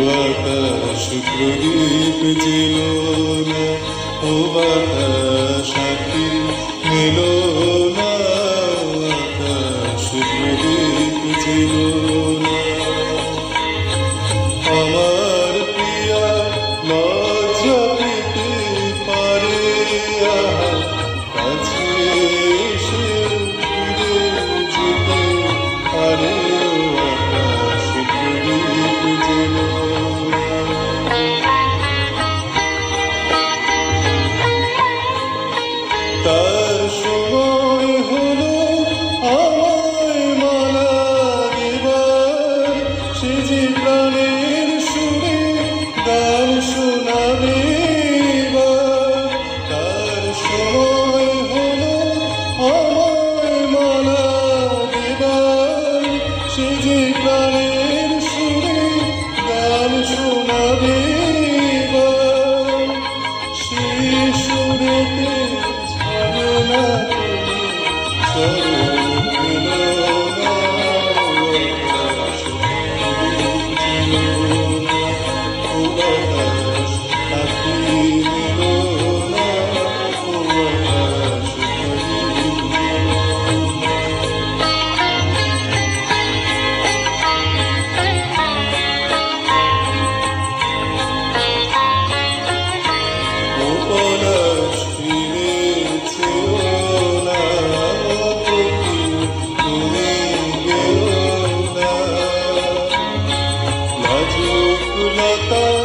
বাতাস প্রদীপ ছিল না ও বাতাস আকি মেলো না বাতাস প্রদীপ ছিল তার সময় হলো আমায় মালা দিবার। সে যে প্রাণের সুরে গান শোনাবে তার সময় হলো আমায় মালা দিবার। সে যে প্রাণের Cristo.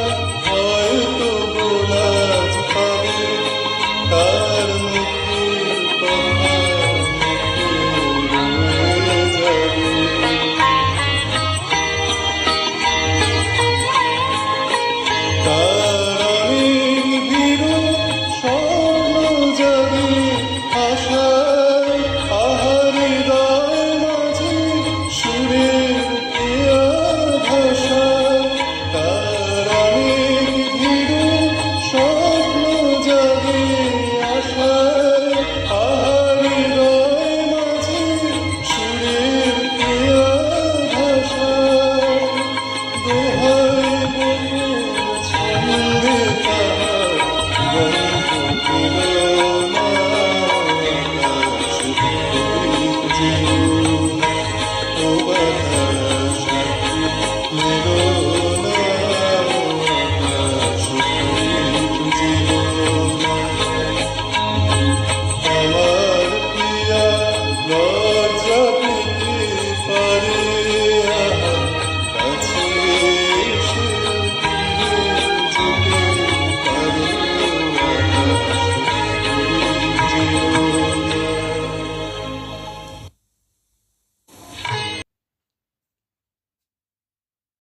Oh,